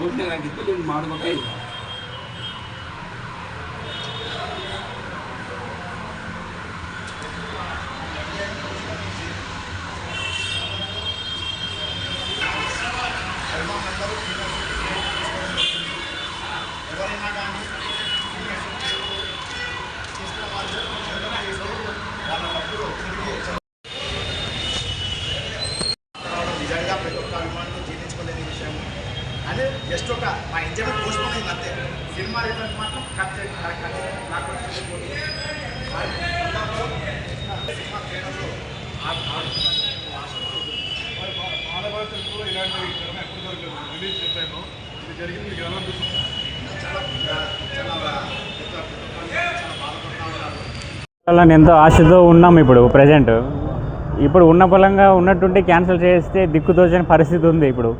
ಘೋಷಣೆಗಳಾಗಿತ್ತು ಇದನ್ನು ಮಾಡಬೇಕೇ ಇಲ್ಲ Thank you. అదే జస్ట్ ఒక మా ఎంజాయ్మెంట్ పోస్ట్పోన్ అయింది అంతే. సినిమా రిజల్ట్ మాత్రం కట్ కరెక్ట్ నాకు సినిమా థియేటర్లో ఇలాంటి ఎప్పుడు రిలీజ్ చేశాను ఇది జరిగింది మీకు ఎలా అనిపిస్తుంది ఎంతో ఆశతో ఉన్నాం ఇప్పుడు ప్రజెంట్ ఇప్పుడు ఉన్న పొలంగా ఉన్నట్టుండి క్యాన్సిల్ చేస్తే దిక్కుతోచని పరిస్థితి ఉంది ఇప్పుడు.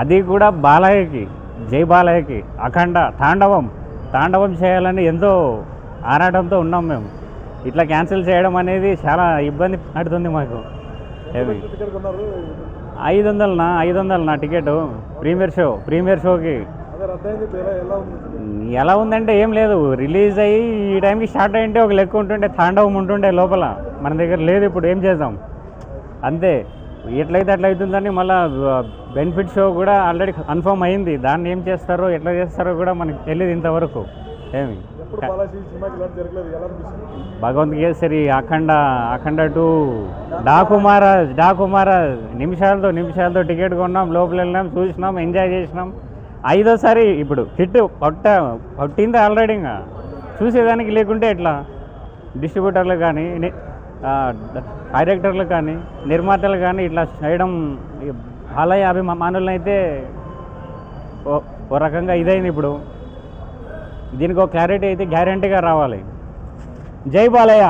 అది కూడా బాలయ్యకి జై బాలయ్యకి అఖండ తాండవం. తాండవం చేయాలని ఎంతో ఆరాటంతో ఉన్నాం మేము. ఇట్లా క్యాన్సిల్ చేయడం అనేది చాలా ఇబ్బంది పడుతుంది మాకు. ఐదు వందలనా ఐదు వందలు నా టికెట్? ప్రీమియర్ షో ప్రీమియర్ షోకి. ఎలా ఉందంటే ఏం లేదు. రిలీజ్ అయ్యి ఈ టైంకి స్టార్ట్ అయ్యింటే ఒక లెక్క ఉంటుండే తాండవం ఉంటుండే లోపల. మన దగ్గర లేదు ఇప్పుడు ఏం చేద్దాం? అంతే. ఎట్లయితే అట్లా అవుతుందని మళ్ళీ బెనిఫిట్ షో కూడా ఆల్రెడీ కన్ఫర్మ్ అయింది. దాన్ని ఏం చేస్తారో ఎట్లా చేస్తారో కూడా మనకి తెలియదు ఇంతవరకు. ఏమి? ఎప్పుడు బాలాజీ సినిమాకి ఇలాంటి జరగలేదు. ఎలా అనిపిస్తుంది? భగవంత్ కేసరి అఖండ అఖండ టూ. డాకుమారాజ్ డాకుమారాజ్ నిమిషాలతో నిమిషాలతో టికెట్ కొన్నాం లోపల వెళ్ళినాం చూసినాం ఎంజాయ్ చేసినాం. ఐదోసారి ఇప్పుడు హిట్ కొట్ట కొట్టింది ఆల్రెడీ ఇంకా. చూసేదానికి లేకుంటే ఎట్లా? డిస్ట్రిబ్యూటర్లు కానీ డైరెక్టర్లు కానీ నిర్మాతలు కానీ ఇట్లా చేయడం ఈ బాలయ్య అభిమానులను అయితే ఓ ఓ రకంగా ఇదైంది ఇప్పుడు. దీనికి ఒక క్లారిటీ అయితే గ్యారంటీగా రావాలి. జై బాలయ్య!